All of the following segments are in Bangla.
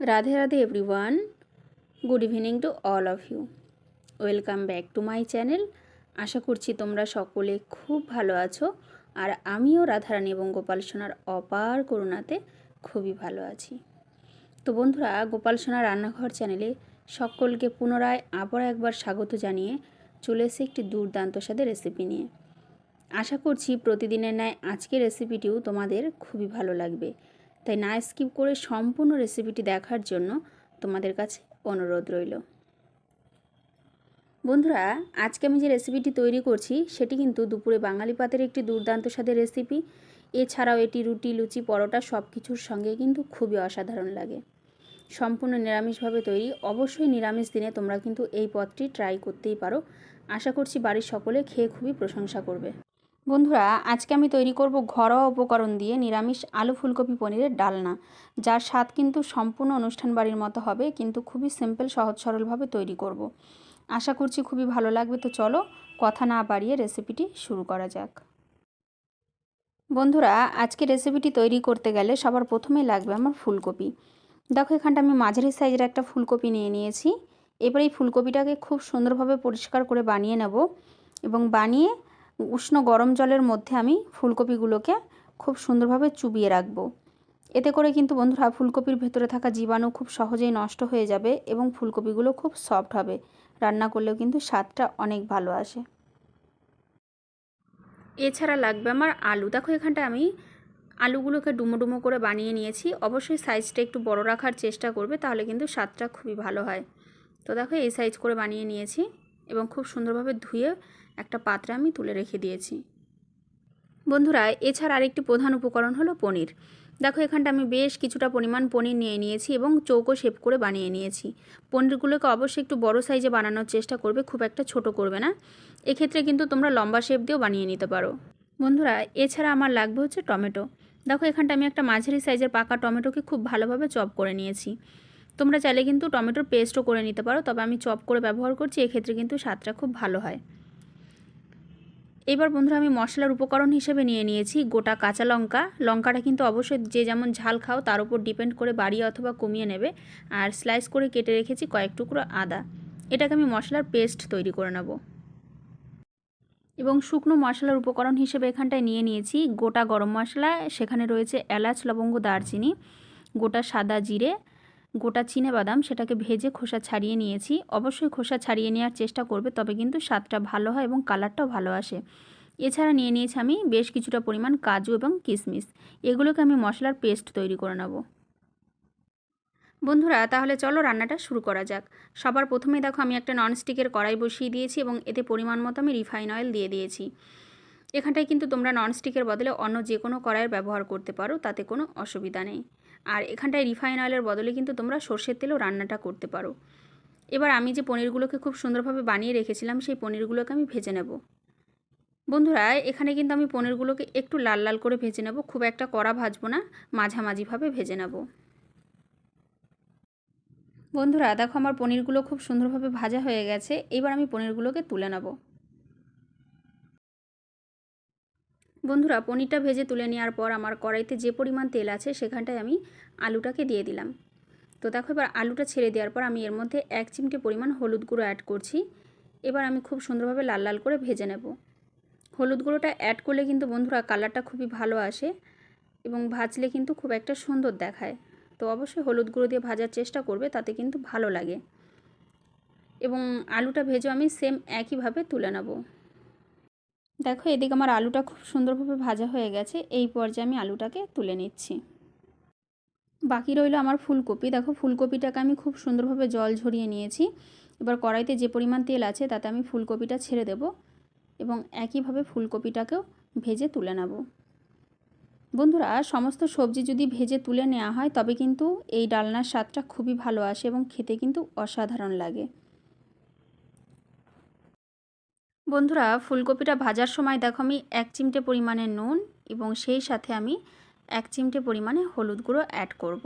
Radhe Radhe everyone. Good evening to all of you. Welcome back to my channel. আশা করছি তোমরা সকলে খুব ভালো আছো আর আমিও রাধারানী এবং গোপাল সোনার অপার করুণাতে খুবই ভালো আছি। তো বন্ধুরা, গোপাল সোনার রান্নাঘর চ্যানেলে সকলকে পুনরায় আবার একবার স্বাগত জানিয়ে চলে এসে একটি দুর্দান্ত স্বাদের রেসিপি নিয়ে। আশা করছি প্রতিদিনের ন্যায় আজকের রেসিপিটিও তোমাদের খুবই ভালো লাগবে। তাই না স্কিপ করে সম্পূর্ণ রেসিপিটি দেখার জন্য তোমাদের কাছে অনুরোধ রইল। বন্ধুরা, আজকে আমি যে রেসিপিটি তৈরি করছি, সেটি কিন্তু দুপুরে বাঙালি পাতের একটি দুর্দান্ত স্বাদের রেসিপি এছাড়াও এটি রুটি, লুচি, পরোটা সব কিছুর সঙ্গে কিন্তু খুবই অসাধারণ লাগে। সম্পূর্ণ নিরামিষভাবে তৈরি, অবশ্যই নিরামিষ দিনে তোমরা কিন্তু এই পদটি ট্রাই করতেই পারো। আশা করছি বাড়ির সকলে খেয়ে খুবই প্রশংসা করবে। বন্ধুরা, আজকে আমি তৈরি করব ঘরোয়া উপকরণ দিয়ে নিরামিষ আলু ফুলকপি পনিরের ডালনা, যার স্বাদ কিন্তু সম্পূর্ণ অনুষ্ঠান বাড়ির মতো হবে, কিন্তু খুবই সিম্পল সহজ, সরলভাবে তৈরি করব। আশা করছি খুবই ভালো লাগবে, তো চলো কথা না বাড়িয়ে রেসিপিটি শুরু করা যাক। বন্ধুরা, আজকে রেসিপিটি তৈরি করতে গেলে সবার প্রথমেই লাগবে আমার ফুলকপি। দেখো, এখানটা আমি মাঝারি সাইজের একটা ফুলকপি নিয়ে নিয়েছি। এবার এই ফুলকপিটাকে খুব সুন্দরভাবে পরিষ্কার করে বানিয়ে নেব এবং বানিয়ে উষ্ণ গরম জলের মধ্যে আমি ফুলকপিগুলোকে খুব সুন্দরভাবে চুবিয়ে রাখব। এতে করে কিন্তু বন্ধুরা ফুলকপির ভেতরে থাকা জীবাণু খুব সহজেই নষ্ট হয়ে যাবে এবং ফুলকপিগুলো খুব সফট হবে। রান্না করলেও কিন্তু স্বাদটা অনেক ভালো আসে। এছাড়া লাগবে আমার আলু। দেখো এখানটা আমি আলুগুলোকে ডুমো ডুমো করে বানিয়ে নিয়েছি। অবশ্যই সাইজটা একটু বড় রাখার চেষ্টা করবে, তাহলে কিন্তু স্বাদটা খুবই ভালো হয়। তো দেখো, এই সাইজ করে বানিয়ে নিয়েছি এবং খুব সুন্দরভাবে ধুয়ে একটা পাত্রে আমি তুলে রেখে দিয়েছি। বন্ধুরা, এছাড়া আরেকটি প্রধান উপকরণ হলো পনির। দেখো, এখানটা আমি বেশ কিছুটা পরিমাণ পনির নিয়ে নিয়েছি এবং চৌকো শেপ করে বানিয়ে নিয়েছি। পনিরগুলোকে অবশ্যই একটু বড় সাইজে বানানোর চেষ্টা করবে, খুব একটা ছোট করবে না। এক্ষেত্রে কিন্তু তোমরা লম্বা শেপ দিয়েও বানিয়ে নিতে পারো। বন্ধুরা, এছাড়া আমার লাগবে হচ্ছে টমেটো। দেখো, এখানটা আমি একটা মাঝারি সাইজের পাকা টমেটোকে খুব ভালোভাবে চপ করে নিয়েছি। তোমরা চাইলে কিন্তু টমেটোর পেস্টও করে নিতে পারো, তবে আমি চপ করে ব্যবহার করছি, এক্ষেত্রে কিন্তু স্বাদটা খুব ভালো হয়। এবার বন্ধুরা আমি মশলার উপকরণ হিসেবে নিয়ে নিয়েছি গোটা কাঁচা লঙ্কা। লঙ্কাটা কিন্তু অবশ্যই যে যেমন ঝাল খাও তার উপর ডিপেন্ড করে বাড়িয়ে অথবা কমিয়ে নেবে। আর স্লাইস করে কেটে রেখেছি কয়েক টুকরো আদা। এটাকে আমি মশলার পেস্ট তৈরি করে নেব। এবং শুকনো মশলার উপকরণ হিসেবে এখানটায় নিয়ে নিয়েছি গোটা গরম মশলা। সেখানে রয়েছে এলাচ, লবঙ্গ, দারচিনি, গোটা সাদা জিরে গোটা চিনে বাদাম সেটাকে ভেজে খোসা ছাড়িয়ে নিয়েছি। অবশ্যই খোসা ছাড়িয়ে নেওয়ার চেষ্টা করবে, তবে কিন্তু স্বাদটা ভালো হয় এবং কালারটাও ভালো আসে। এছাড়া নিয়ে নিয়েছি আমি বেশ কিছুটা পরিমাণ কাজু এবং কিশমিশ এগুলোকে আমি মশলার পেস্ট তৈরি করে নেব। বন্ধুরা, তাহলে চলো রান্নাটা শুরু করা যাক। সবার প্রথমে দেখো আমি একটা ননস্টিকের কড়াই বসিয়ে দিয়েছি এবং এতে পরিমাণ মতো আমি রিফাইন অয়েল দিয়ে দিয়েছি। এখানটায় কিন্তু তোমরা ননস্টিকের বদলে অন্য যে কোনো কড়াইয়ের ব্যবহার করতে পারো, তাতে কোনো অসুবিধা নেই। আর এখানটায় রিফাইন অয়েলের বদলে কিন্তু তোমরা সর্ষের তেলেও রান্নাটা করতে পারো। এবার আমি যে পনিরগুলোকে খুব সুন্দরভাবে বানিয়ে রেখেছিলাম, সেই পনিরগুলোকে আমি ভেজে নেব। বন্ধুরা, এখানে কিন্তু আমি পনিরগুলোকে একটু লাল লাল করে ভেজে নেব, খুব একটা কড়া ভাজবো না, মাঝামাঝিভাবে ভেজে নেব। বন্ধুরা, দেখো আমার পনিরগুলো খুব সুন্দরভাবে ভাজা হয়ে গেছে, এবার আমি পনিরগুলোকে তুলে নেব। বন্ধুরা, পনিরটা ভেজে তুলে নেওয়ার পর আমার কড়াইতে যে পরিমাণ তেল আছে সেখানটায় আমি আলুটাকে দিয়ে দিলাম। তো দেখো, এবার আলুটা ছেড়ে দেওয়ার পর আমি এর মধ্যে এক চিমটে পরিমাণ হলুদ গুঁড়ো অ্যাড করছি। এবার আমি খুব সুন্দরভাবে লাল লাল করে ভেজে নেব। হলুদ গুঁড়োটা অ্যাড করলে কিন্তু বন্ধুরা কালারটা খুবই ভালো আসে এবং ভাজলে কিন্তু খুব একটা সুন্দর দেখায়। তো অবশ্যই হলুদ গুঁড়ো দিয়ে ভাজার চেষ্টা করবে, তাতে কিন্তু ভালো লাগে। এবং আলুটা ভেজেও আমি সেম একইভাবে তুলে নেব। দেখো, এদিকে আমার আলুটা খুব সুন্দরভাবে ভাজা হয়ে গেছে। এই পর্যায়ে আমি আলুটাকে তুলে নিচ্ছি। বাকি রইল আমার ফুলকপি। দেখো, ফুলকপিটাকে আমি খুব সুন্দরভাবে জল ঝরিয়ে নিয়েছি। এবার কড়াইতে যে পরিমাণ তেল আছে, তাতে আমি ফুলকপিটা ছেড়ে দেব এবং একইভাবে ফুলকপিটাকেও ভেজে তুলে নেব। বন্ধুরা, সমস্ত সবজি যদি ভেজে তুলে নেওয়া হয়, তবে কিন্তু এই ডালনার স্বাদটা খুবই ভালো আসে এবং খেতে কিন্তু অসাধারণ লাগে। বন্ধুরা, ফুলকপিটা ভাজার সময় দেখো আমি এক চিমটে পরিমাণে নুন এবং সেই সাথে আমি এক চিমটে পরিমাণে হলুদ গুঁড়ো অ্যাড করব।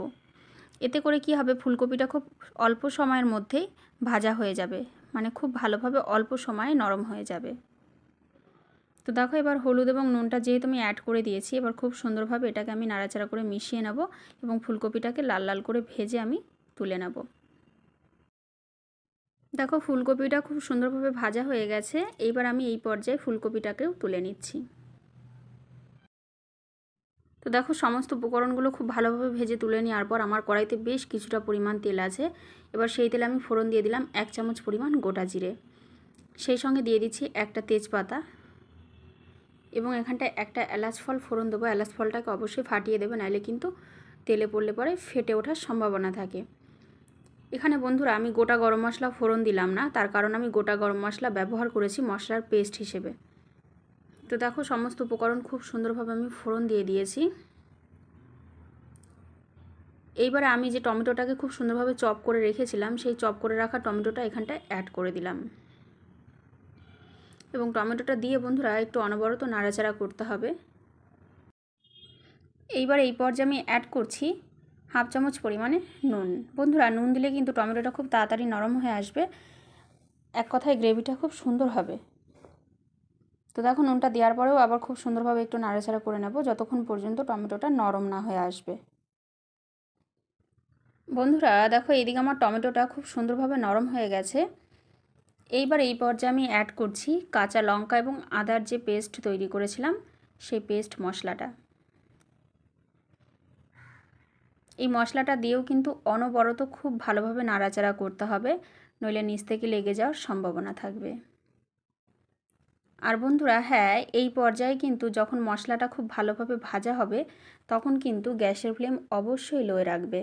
এতে করে কি হবে, ফুলকপিটা খুব অল্প সময়ের মধ্যেই ভাজা হয়ে যাবে মানে খুব ভালোভাবে অল্প সময়ে নরম হয়ে যাবে তো দেখো এবার হলুদ এবং নুনটা যেহেতু আমি অ্যাড করে দিয়েছি, এবার খুব সুন্দরভাবে এটাকে আমি নাড়াচাড়া করে মিশিয়ে নেব এবং ফুলকপিটাকে লাল লাল করে ভেজে আমি তুলে নেব দেখো, ফুলকপিটা খুব সুন্দরভাবে ভাজা হয়ে গেছে। এইবার আমি এই পর্যায়ে ফুলকপিটাকেও তুলে নিচ্ছি। তো দেখো, সমস্ত উপকরণগুলো খুব ভালোভাবে ভেজে তুলে নেওয়ার পর আমার কড়াইতে বেশ কিছুটা পরিমাণ তেল আছে। এবার সেই তেলে আমি ফোড়ন দিয়ে দিলাম এক চামচ পরিমাণ গোটা জিরে। সেই সঙ্গে দিয়ে দিচ্ছি একটা তেজপাতা এবং এখানটায় একটা এলাচ ফল ফোড়ন দেবো। এলাচ ফলটাকে অবশ্যই ফাটিয়ে দেবে নাহলে কিন্তু তেলে পড়লে পরে ফেটে ওঠার সম্ভাবনা থাকে। এখানে বন্ধুরা আমি গোটা গরম মশলা ফোড়ন দিলাম না, তার কারণ আমি গোটা গরম মশলা ব্যবহার করেছি মশলার পেস্ট হিসেবে। তো দেখো সমস্ত উপকরণ খুব সুন্দরভাবে আমি ফোড়ন দিয়ে দিয়েছি। এইবারে আমি যে টমেটোটাকে খুব সুন্দরভাবে চপ করে রেখেছিলাম, সেই চপ করে রাখা টমেটোটা এখানটায় অ্যাড করে দিলাম। এবং টমেটোটা দিয়ে বন্ধুরা একটু অনবরত নাড়াচাড়া করতে হবে। এইবার এই পর্যায়ে আমি অ্যাড করছি হাফ চামচ পরিমাণে নুন। বন্ধুরা, নুন দিলে কিন্তু টমেটোটা খুব তাড়াতাড়ি নরম হয়ে আসবে। এক কথায় গ্রেভিটা খুব সুন্দর হবে। তো দেখো, নুনটা দেওয়ার পরেও আবার খুব সুন্দরভাবে একটু নাড়াচাড়া করে নেব, যতক্ষণ পর্যন্ত টমেটোটা নরম না হয়ে আসবে। বন্ধুরা, দেখো এদিকে আমার টমেটোটা খুব সুন্দরভাবে নরম হয়ে গেছে। এইবার এই পর্যায়ে আমি অ্যাড করছি কাঁচা লঙ্কা এবং আদার যে পেস্ট তৈরি করেছিলাম, সেই পেস্ট মশলাটা। এই মশলাটা দিয়েও কিন্তু অনবরত খুব ভালোভাবে নাড়াচাড়া করতে হবে, নইলে নিচ থেকে লেগে যাওয়ার সম্ভাবনা থাকবে। আর বন্ধুরা হ্যাঁ এই পর্যায়ে কিন্তু যখন মশলাটা খুব ভালোভাবে ভাজা হবে, তখন কিন্তু গ্যাসের ফ্লেম অবশ্যই লোয়ে রাখবে।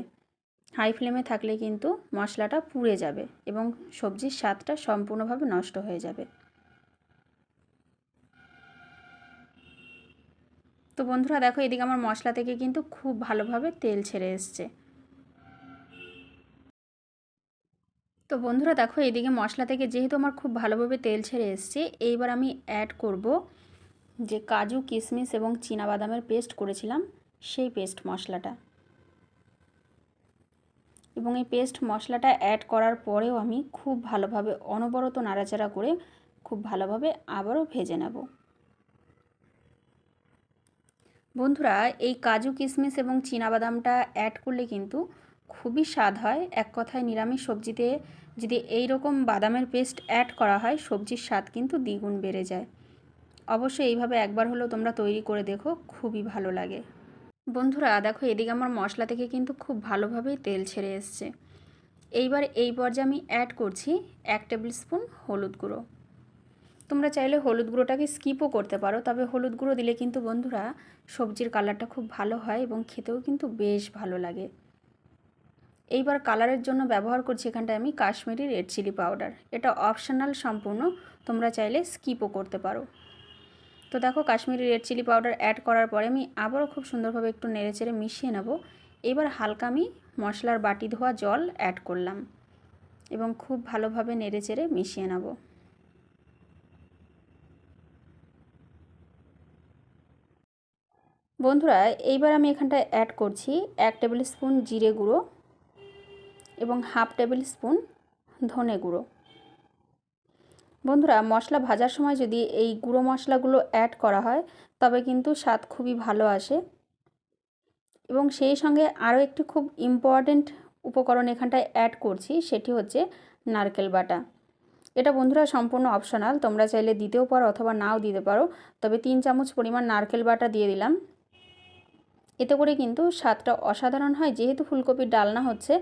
হাই ফ্লেমে থাকলে কিন্তু মশলাটা পুড়ে যাবে এবং সবজির স্বাদটা সম্পূর্ণভাবে নষ্ট হয়ে যাবে। তো বন্ধুরা দেখো এদিকে আমার মশলা থেকে কিন্তু খুব ভালোভাবে তেল ছেড়ে এসছে। তো বন্ধুরা দেখো এদিকে মশলা থেকে যেহেতু আমার খুব ভালোভাবে তেল ছেড়ে এসছে, এইবার আমি অ্যাড করব যে কাজু, কিশমিশ এবং বাদামের পেস্ট করেছিলাম, সেই পেস্ট মশলাটা। এবং এই পেস্ট মশলাটা অ্যাড করার পরেও আমি খুব ভালোভাবে অনবরত নাড়াচাড়া করে খুব ভালোভাবে আবারও ভেজে নেব। বন্ধুরা, এই কাজু কিশমিশ এবং বাদামটা অ্যাড করলে কিন্তু খুবই স্বাদ হয়। এক কথায় নিরামিষ সবজিতে যদি এই রকম বাদামের পেস্ট অ্যাড করা হয়, সবজির স্বাদ কিন্তু দ্বিগুণ বেড়ে যায়। অবশ্যই এইভাবে একবার হলেও তোমরা তৈরি করে দেখো, খুবই ভালো লাগে। বন্ধুরা, দেখো এদিকে আমার মশলা থেকে কিন্তু খুব ভালোভাবেই তেল ছেড়ে এসছে। এইবার এই পর্যায়ে আমি অ্যাড করছি এক টেবিল স্পুন হলুদ গুঁড়ো। তোমরা চাইলে হলুদ গুঁড়োটাকে স্কিপও করতে পারো, তবে হলুদ গুঁড়ো দিলে কিন্তু বন্ধুরা সবজির কালারটা খুব ভালো হয় এবং খেতেও কিন্তু বেশ ভালো লাগে। এইবার কালারের জন্য ব্যবহার করছি এখানটায় আমি কাশ্মীরি রেড চিলি পাউডার। এটা অপশনাল, সম্পূর্ণ, তোমরা চাইলে স্কিপও করতে পারো। তো দেখো, Kashmiri red chili powder add করার পরে আমি আবারও খুব সুন্দরভাবে একটু নেড়েচেড়ে মিশিয়ে নেব। এবার হালকা আমি মশলার বাটি ধোয়া জল অ্যাড করলাম এবং খুব ভালোভাবে নেড়েচেড়ে মিশিয়ে নেব। বন্ধুরা, এইবার আমি এখানটায় অ্যাড করছি এক টেবিল স্পুন জিরে গুঁড়ো এবং হাফ টেবিল স্পুন ধনে গুঁড়ো। বন্ধুরা, মশলা ভাজার সময় যদি এই গুঁড়ো মশলাগুলো অ্যাড করা হয়, তবে কিন্তু স্বাদ খুবই ভালো আসে। এবং সেই সঙ্গে আরও একটি খুব ইম্পর্ট্যান্ট উপকরণ এখানটায় অ্যাড করছি, সেটি হচ্ছে নারকেল বাটা। এটা বন্ধুরা সম্পূর্ণ অপশনাল তোমরা চাইলে দিতেও পারো অথবা নাও দিতে পারো, তবে তিন চামচ পরিমাণ নারকেল বাটা দিয়ে দিলাম। এতে করে কিন্তু স্বাদটা অসাধারণ হয়। যেহেতু ফুলকপির ডালনা হচ্ছে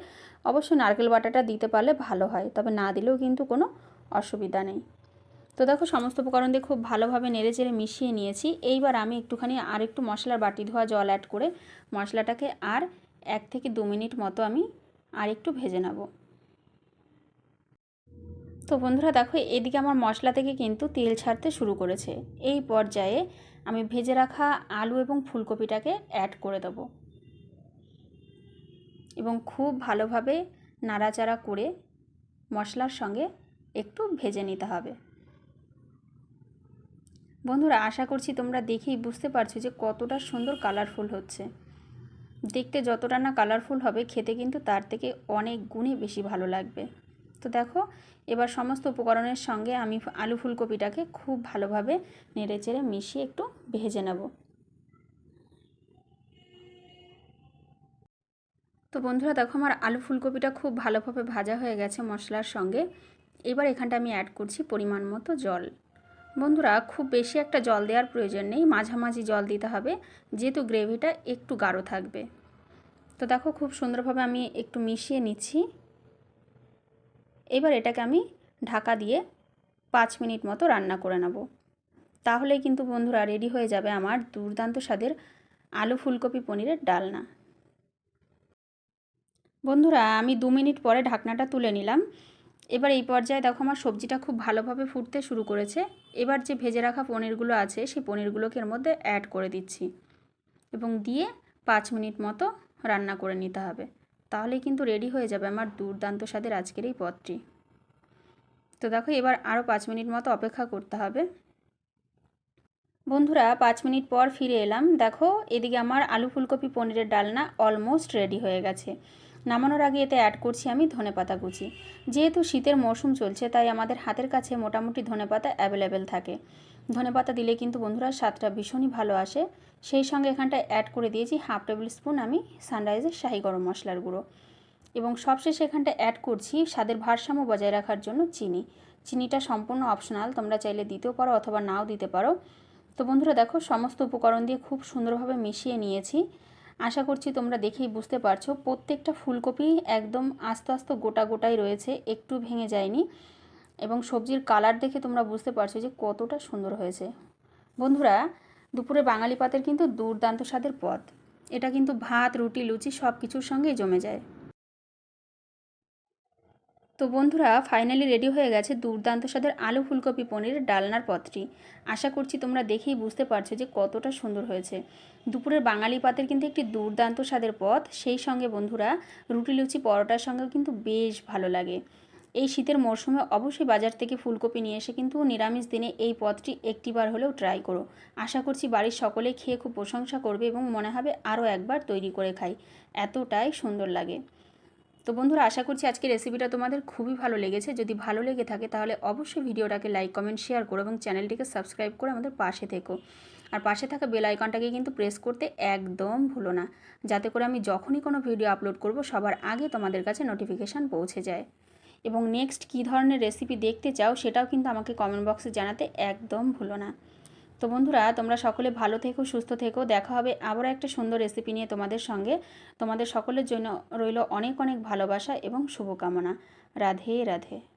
অবশ্যই নারকেল বাটাটা দিতে পারলে ভালো হয়, তবে না দিলেও কিন্তু কোনো অসুবিধা নেই। তো দেখো, সমস্ত উপকরণ দিয়ে খুব ভালোভাবে নেড়ে চেড়ে মিশিয়ে নিয়েছি। এইবার আমি একটুখানি আর একটু মশলার বাটি ধোয়া জল অ্যাড করে মশলাটাকে আর এক থেকে দু মিনিট মতো আমি আর একটু ভেজে নেব। তো বন্ধুরা দেখো, এদিকে আমার মশলা থেকে কিন্তু তেল ছাড়তে শুরু করেছে। এই পর্যায়ে আমি ভেজে রাখা আলু এবং ফুলকপিটাকে অ্যাড করে দেব। এবং খুব ভালোভাবে নাড়াচাড়া করে মশলার সঙ্গে একটু ভেজে নিতে হবে। বন্ধুরা, আশা করছি তোমরা দেখেই বুঝতে পারছ যে কতটা সুন্দর কালারফুল হচ্ছে। দেখতে যতটা না কালারফুল হবে, খেতে কিন্তু তার থেকে অনেক গুণে বেশি ভালো লাগবে। তো দেখো, এবার সমস্ত উপকরণের সঙ্গে আমি আলু ফুলকপিটাকে খুব ভালোভাবে নেড়ে চেড়ে মিশিয়ে একটু ভেজে নেব। তো বন্ধুরা, দেখো আমার আলু ফুলকপিটা খুব ভালোভাবে ভাজা হয়ে গেছে মশলার সঙ্গে। এবার এখানটা আমি অ্যাড করছি পরিমাণ মতো জল। বন্ধুরা, খুব বেশি একটা জল দেওয়ার প্রয়োজন নেই, মাঝামাঝি জল দিতে হবে, যেহেতু গ্রেভিটা একটু গাঢ় থাকবে। তো দেখো, খুব সুন্দরভাবে আমি একটু মিশিয়ে নিচ্ছি। এবার এটাকে আমি ঢাকা দিয়ে পাঁচ মিনিট মতো রান্না করে নেব। তাহলে কিন্তু বন্ধুরা রেডি হয়ে যাবে আমার দুর্দান্ত স্বাদের আলু ফুলকপি পনিরের ডালনা। বন্ধুরা, আমি দু মিনিট পরে ঢাকনাটা তুলে নিলাম। এবার এই পর্যায়ে দেখো আমার সবজিটা খুব ভালোভাবে ফুটতে শুরু করেছে। এবার যে ভেজে রাখা পনিরগুলো আছে, সেই পনিরগুলোকে এর মধ্যে অ্যাড করে দিচ্ছি। এবং দিয়ে পাঁচ মিনিট মতো রান্না করে নিতে হবে। তাহলে কিন্তু রেডি হয়ে যাবে আমার দুর্দান্ত স্বাদের আজকের এই পদটি। তো দেখো, এবার আরও পাঁচ মিনিট মতো অপেক্ষা করতে হবে। বন্ধুরা, পাঁচ মিনিট পর ফিরে এলাম। দেখো, এদিকে আমার আলু ফুলকপি পনিরের ডালনা অলমোস্ট রেডি হয়ে গেছে। নামানোর আগে এতে অ্যাড করছি আমি ধনেপাতা কুচি। যেহেতু শীতের মরশুম চলছে, তাই আমাদের হাতের কাছে মোটামুটি ধনেপাতা অ্যাভেলেবেল থাকে। ধনেপাতা দিলে কিন্তু বন্ধুরা স্বাদটা ভীষণই ভালো আসে। সেই সঙ্গে এখানটায় অ্যাড করে দিয়েছি হাফ টেবিল স্পুন আমি সানরাইজের শাহি গরম মশলার গুঁড়ো। এবং সবশেষে এখানটা অ্যাড করছি স্বাদের ভারসাম্য বজায় রাখার জন্য চিনি। চিনিটা সম্পূর্ণ অপশনাল তোমরা চাইলে দিতেও পারো অথবা নাও দিতে পারো। তো বন্ধুরা দেখো, সমস্ত উপকরণ দিয়ে খুব সুন্দরভাবে মিশিয়ে নিয়েছি। আশা করছি তোমরা দেখেই বুঝতে পারছ, প্রত্যেকটা ফুলকপি একদম আস্তে আস্তে গোটা গোটাই রয়েছে, একটু ভেঙে যায়নি। এবং সবজির কালার দেখে তোমরা বুঝতে পারছ যে কতটা সুন্দর হয়েছে। বন্ধুরা, দুপুরে বাঙালি পাতের কিন্তু দুর্দান্ত স্বাদের পদ। এটা কিন্তু ভাত, রুটি, লুচি সব কিছুর সঙ্গেই জমে যায়। তো বন্ধুরা, ফাইনালি রেডি হয়ে গেছে দুর্দান্ত স্বাদের আলু ফুলকপি পনির ডালনার পথটি আশা করছি তোমরা দেখেই বুঝতে পারছ যে কতটা সুন্দর হয়েছে। দুপুরের বাঙালি পাতের কিন্তু একটি দুর্দান্ত স্বাদের পথ সেই সঙ্গে বন্ধুরা, রুটি, লুচি, পরোটার সঙ্গেও কিন্তু বেশ ভালো লাগে। এই শীতের মরশুমে অবশ্যই বাজার থেকে ফুলকপি নিয়ে এসে কিন্তু নিরামিষ দিনে এই পদটি একটিবার হলেও ট্রাই করো। আশা করছি বাড়ির সকলে খেয়ে খুব প্রশংসা করবে এবং মনে হবে আরও একবার তৈরি করে খাই। এতটাই সুন্দর লাগে। তো বন্ধুরা, আশা করছি আজকে রেসিপিটা তোমাদের খুবই ভালো লেগেছে। যদি ভালো লেগে থাকে তাহলে অবশ্যই ভিডিওটাকে লাইক কমেন্ট শেয়ার করো এবং চ্যানেলটিকে সাবস্ক্রাইব করে আমাদের পাশে থেকো। আর পাশে থাকা বেল আইকনটাকে কিন্তু প্রেস করতে একদম ভুলো না। যাতে করে আমি যখনই কোনো ভিডিও আপলোড করব, সবার আগে তোমাদের কাছে নোটিফিকেশান পৌঁছে যায়। এবং নেক্সট কী ধরনের রেসিপি দেখতে চাও সেটাও কিন্তু আমাকে কমেন্ট বক্সে জানাতে একদম ভুলো না। তো বন্ধুরা, তোমরা সকলে ভালো থেকো, সুস্থ থেকো, দেখা হবে আবারও একটা সুন্দর রেসিপি নিয়ে তোমাদের সঙ্গে। তোমাদের সকলের জন্য রইল অনেক অনেক ভালোবাসা এবং শুভকামনা। রাধে রাধে।